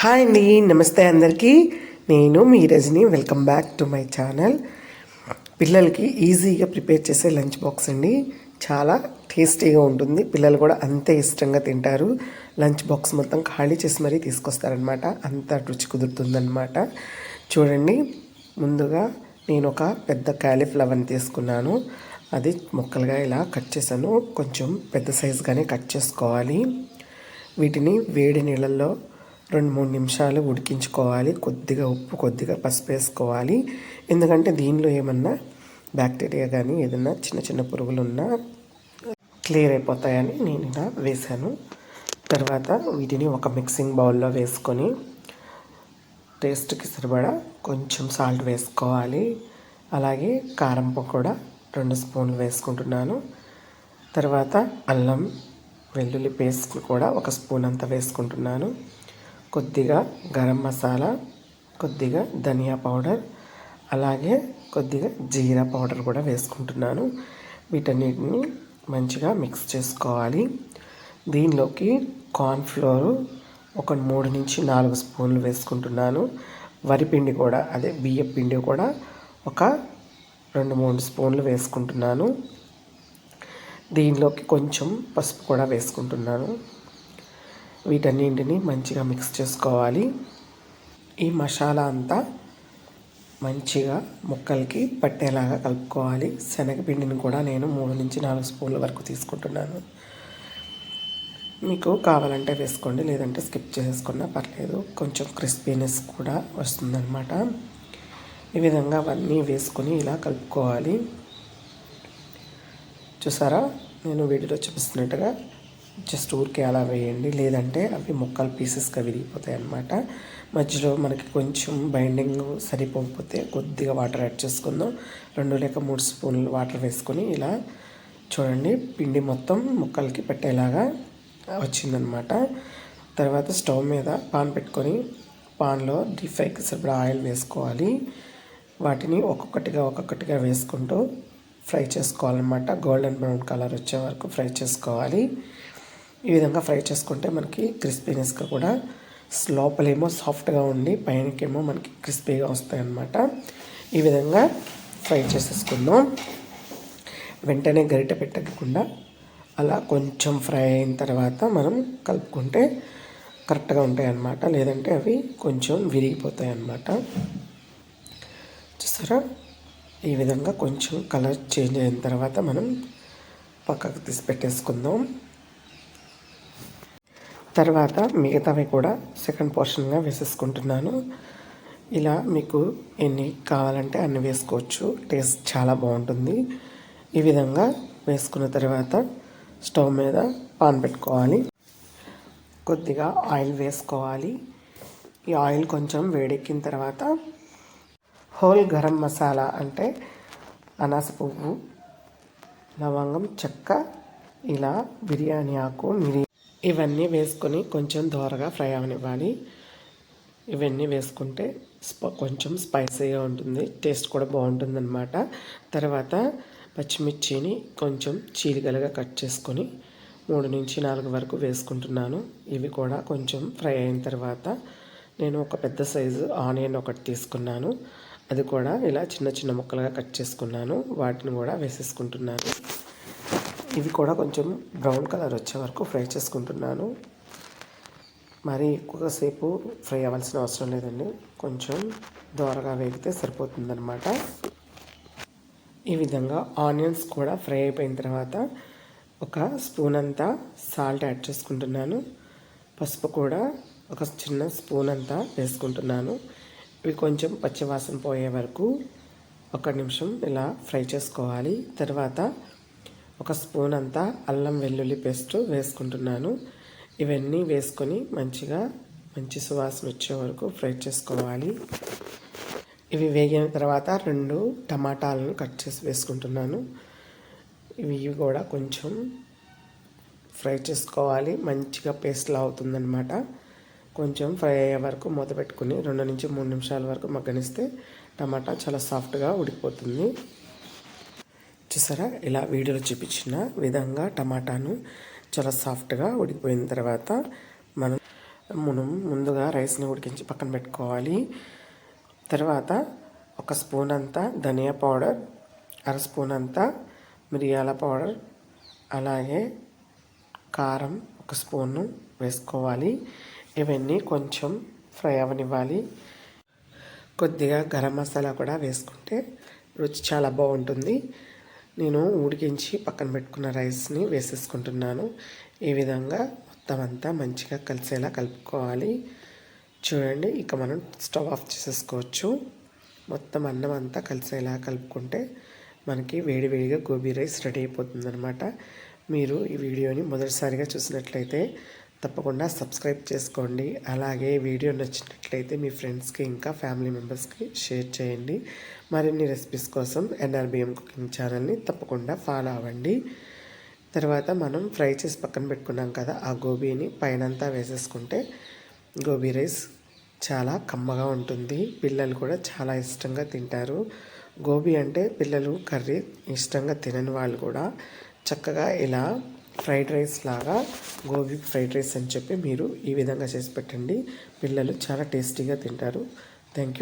Hi అండి నమస్తే అందరికీ. నేను మీ Rajani welcome back to my channel. పిల్లలకి ఈజీగా ప్రిపేర్ చేసే లంచ్ బాక్స్ అండి. చాలా టేస్టీగా ఉంటుంది. పిల్లలు కూడా అంతే ఇష్టంగా తింటారు. లంచ్ బాక్స్ మొత్తం ఖాళీ చేసి మరీ తీసుకొస్తారనమాట అంత రుచి కుదురుతుందన్నమాట. చూడండి ముందుగా నేను ఒక పెద్ద క్యాలీఫ్లవర్ని తీసుకున్నాను. అది ముక్కలుగా ఇలా కట్ చేశాను. కొంచెం పెద్ద సైజుగానే కట్ చేసుకోవాలి. వీటిని వేడి నీళ్ళల్లో రెండు మూడు నిమిషాలు ఉడికించుకోవాలి. కొద్దిగా ఉప్పు కొద్దిగా పసుపు వేసుకోవాలి. ఎందుకంటే దీనిలో ఏమన్నా బ్యాక్టీరియా కానీ ఏదన్నా చిన్న చిన్న పురుగులు ఉన్నా క్లియర్ అయిపోతాయని నేను ఇలా వేశాను. తర్వాత వీటిని ఒక మిక్సింగ్ బౌల్లో వేసుకొని టేస్ట్కి సరిపడా కొంచెం సాల్ట్ వేసుకోవాలి. అలాగే కారం కూడా రెండు స్పూన్లు వేసుకుంటున్నాను. తర్వాత అల్లం వెల్లుల్లి పేస్ట్ కూడా ఒక స్పూన్ అంతా వేసుకుంటున్నాను. కొద్దిగా గరం మసాలా కొద్దిగా ధనియా పౌడర్ అలాగే కొద్దిగా జీరా పౌడర్ కూడా వేసుకుంటున్నాను. వీటన్నిటిని మంచిగా మిక్స్ చేసుకోవాలి. దీనిలోకి కార్న్ఫ్లోర్ ఒక మూడు నుంచి నాలుగు స్పూన్లు వేసుకుంటున్నాను. వరిపిండి కూడా అదే బియ్యం పిండి కూడా ఒక రెండు మూడు స్పూన్లు వేసుకుంటున్నాను. దీనిలోకి కొంచెం పసుపు కూడా వేసుకుంటున్నాను. వీటన్నింటిని మంచిగా మిక్స్ చేసుకోవాలి. ఈ మసాలా అంతా మంచిగా ముక్కలకి పట్టేలాగా కలుపుకోవాలి. శనగపిండిని కూడా నేను మూడు నుంచి నాలుగు స్పూన్ల వరకు తీసుకుంటున్నాను. మీకు కావాలంటే వేసుకోండి లేదంటే స్కిప్ చేసుకున్నా పర్లేదు. కొంచెం క్రిస్పీనెస్ కూడా వస్తుందన్నమాట. ఈ విధంగా అవన్నీ వేసుకొని ఇలా కలుపుకోవాలి. చూసారా? నేను వీడియోలో చూపిస్తున్నట్టుగా జస్ట్ ఊరికే అలా వేయండి. లేదంటే అవి ముక్కలు పీసెస్గా విరిగిపోతాయి అన్నమాట. మధ్యలో మనకి కొంచెం బైండింగ్ సరిపోకపోతే కొద్దిగా వాటర్ యాడ్ చేసుకుందాం. రెండు లేక మూడు స్పూన్లు వాటర్ వేసుకొని ఇలా చూడండి. పిండి మొత్తం ముక్కలకి పెట్టేలాగా వచ్చిందనమాట తర్వాత స్టవ్ మీద పాన్ పెట్టుకొని పాన్లో డీప్ ఫ్రైకి సరిపడా ఆయిల్ వేసుకోవాలి. వాటిని ఒక్కొక్కటిగా ఒక్కొక్కటిగా వేసుకుంటూ ఫ్రై చేసుకోవాలన్నమాట. గోల్డెన్ బ్రౌన్ కలర్ వచ్చే వరకు ఫ్రై చేసుకోవాలి. ఈ విధంగా ఫ్రై చేసుకుంటే మనకి క్రిస్పీనెస్గా కూడా లోపలేమో సాఫ్ట్గా ఉండి పైనకేమో మనకి క్రిస్పీగా వస్తాయి అన్నమాట ఈ విధంగా ఫ్రై చేసేసుకుందాం. వెంటనే గరిటె పెట్టకుండా అలా కొంచెం ఫ్రై అయిన తర్వాత మనం కలుపుకుంటే కరెక్ట్గా ఉంటాయి అన్నమాట లేదంటే అవి కొంచెం విరిగిపోతాయి అన్నమాట చూసారా? ఈ విధంగా కొంచెం కలర్ చేంజ్ అయిన తర్వాత మనం పక్కకు తీసి పెట్టేసుకుందాం. తర్వాత మిగతావి కూడా సెకండ్ పోర్షన్గా వేసేసుకుంటున్నాను. ఇలా మీకు ఎన్ని కావాలంటే అన్ని వేసుకోవచ్చు. టేస్ట్ చాలా బాగుంటుంది. ఈ విధంగా వేసుకున్న తర్వాత స్టవ్ మీద పాన్ పెట్టుకోవాలి. కొద్దిగా ఆయిల్ వేసుకోవాలి. ఈ ఆయిల్ కొంచెం వేడెక్కిన తర్వాత హోల్ గరం మసాలా అంటే అనాస పువ్వు లవంగం చెక్క ఇలా బిర్యానీ ఆకు మిరి ఇవన్నీ వేసుకొని కొంచెం దోరగా ఫ్రై అవనివ్వాలి. ఇవన్నీ వేసుకుంటే స్ప కొంచెం స్పైసీగా ఉంటుంది. టేస్ట్ కూడా బాగుంటుందన్నమాట. తర్వాత పచ్చిమిర్చిని కొంచెం చీలికలుగా కట్ చేసుకొని మూడు నుంచి నాలుగు వరకు వేసుకుంటున్నాను. ఇవి కూడా కొంచెం ఫ్రై అయిన తర్వాత నేను ఒక పెద్ద సైజు ఆనియన్ ఒకటి తీసుకున్నాను. అది కూడా ఇలా చిన్న చిన్న ముక్కలుగా కట్ చేసుకున్నాను. వాటిని కూడా వేసేసుకుంటున్నాను. ఇవి కూడా కొంచెం బ్రౌన్ కలర్ వచ్చే వరకు ఫ్రై చేసుకుంటున్నాను. మరి ఎక్కువసేపు ఫ్రై అవ్వాల్సిన అవసరం లేదండి. కొంచెం దోరగా వేగితే సరిపోతుందనమాట ఈ విధంగా ఆనియన్స్ కూడా ఫ్రై అయిపోయిన తర్వాత ఒక స్పూన్ అంతా సాల్ట్ యాడ్ చేసుకుంటున్నాను. పసుపు కూడా ఒక చిన్న స్పూన్ అంతా వేసుకుంటున్నాను. ఇవి కొంచెం పచ్చివాసన పోయే వరకు ఒక నిమిషం ఇలా ఫ్రై చేసుకోవాలి. తర్వాత ఒక స్పూన్ అంతా అల్లం వెల్లుల్లి పేస్ట్ వేసుకుంటున్నాను. ఇవన్నీ వేసుకొని మంచిగా మంచి సువాసన వచ్చే వరకు ఫ్రై చేసుకోవాలి. ఇవి వేగిన తర్వాత రెండు టమాటాలను కట్ చేసి వేసుకుంటున్నాను. ఇవి కూడా కొంచెం ఫ్రై చేసుకోవాలి. మంచిగా పేస్ట్లా అవుతుందన్నమాట. కొంచెం ఫ్రై అయ్యే వరకు మూత పెట్టుకుని రెండు నుంచి మూడు నిమిషాల వరకు మగ్గనిస్తే టమాటా చాలా సాఫ్ట్గా ఉడికిపోతుంది. చూసారా? ఇలా వీడియోలో చూపించిన విధంగా టమాటాను చాలా సాఫ్ట్గా ఉడికిపోయిన తర్వాత మనం మనం ముందుగా రైస్ని ఉడికించి పక్కన పెట్టుకోవాలి. తర్వాత ఒక స్పూన్ అంతా ధనియా పౌడర్ అర స్పూన్ అంతా మిరియాల పౌడర్ అలాగే కారం ఒక స్పూను వేసుకోవాలి. ఇవన్నీ కొంచెం ఫ్రై అవనివ్వాలి. కొద్దిగా గరం మసాలా కూడా వేసుకుంటే రుచి చాలా బాగుంటుంది. నేను ఉడికించి పక్కన పెట్టుకున్న రైస్ని వేసేసుకుంటున్నాను. ఈ విధంగా మొత్తం అంతా మంచిగా కలిసేలా కలుపుకోవాలి. చూడండి ఇక మనం స్టవ్ ఆఫ్ చేసేసుకోవచ్చు. మొత్తం అన్నం అంతా కలిసేలా కలుపుకుంటే మనకి వేడివేడిగా గోబీ రైస్ రెడీ అయిపోతుందనమాట మీరు ఈ వీడియోని మొదటిసారిగా చూసినట్లయితే తప్పకుండా సబ్స్క్రైబ్ చేసుకోండి. అలాగే వీడియో నచ్చినట్లయితే మీ ఫ్రెండ్స్కి ఇంకా ఫ్యామిలీ మెంబర్స్కి షేర్ చేయండి. మరిన్ని రెసిపీస్ కోసం ఎన్ఆర్బిఎం కుకింగ్ ఛానల్ని తప్పకుండా ఫాలో అవ్వండి. తర్వాత మనం ఫ్రై చేసి పక్కన పెట్టుకున్నాం కదా ఆ గోబీని పైనంతా వేసేసుకుంటే గోబీ రైస్ చాలా కమ్మగా ఉంటుంది. పిల్లలు కూడా చాలా ఇష్టంగా తింటారు. గోబీ అంటే పిల్లలు కర్రీ ఇష్టంగా తినని వాళ్ళు కూడా చక్కగా ఇలా ఫ్రైడ్ రైస్ లాగా గోబీ ఫ్రైడ్ రైస్ అని చెప్పి మీరు ఈ విధంగా చేసి పెట్టండి. పిల్లలు చాలా టేస్టీగా తింటారు. Thank you